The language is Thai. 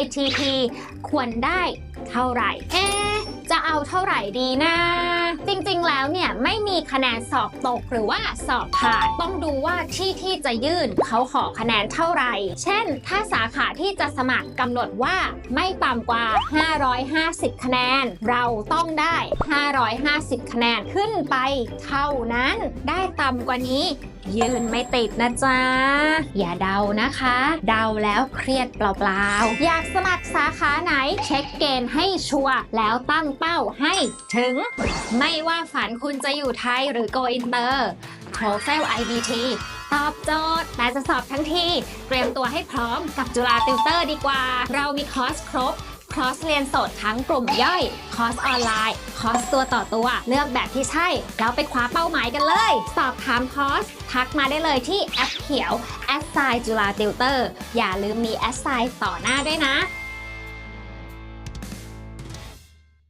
ITP ควรได้เท่าไหร่ เอ๊จะเอาเท่าไหร่ดีนะ จริงๆ แล้วเนี่ยไม่มีคะแนนสอบตกหรือว่าสอบผ่าน ต้องดูว่าที่ที่จะยื่นเขาขอคะแนนเท่าไหร่ เช่น ถ้าสาขาที่จะสมัครกำหนดว่าไม่ต่ำกว่า 550 คะแนน เราต้องได้ 550 คะแนนขึ้นไปเท่านั้น ได้ต่ำกว่านี้ ยืนไม่ติดนะจ๊ะ อย่าเดานะคะ เดาแล้วเครียดเปล่าๆ อยากสมัครสาขาไหนเช็คเกณฑ์ให้ชัวร์แล้วตั้งเป้าให้ถึง ไม่ว่าฝันคุณจะอยู่ไทยหรือ Go Inter Profile IBT ตอบโจทย์แต่จะสอบทั้งที เตรียมตัวให้พร้อมกับจุฬาติวเตอร์ดีกว่า เรามีคอร์สครบ อร์สเรียนสดทั้งกลุ่มย่อย คอร์สออนไลน์ คอร์สตัวต่อตัว เลือกแบบที่ใช่ แล้วไปคว้าเป้าหมายกันเลย สอบถามคอร์ส ทักมาได้เลยที่แอปเขียวแอดไซจุฬาติวเตอร์อย่าลืมมีแอดไซต่อหน้าด้วยนะ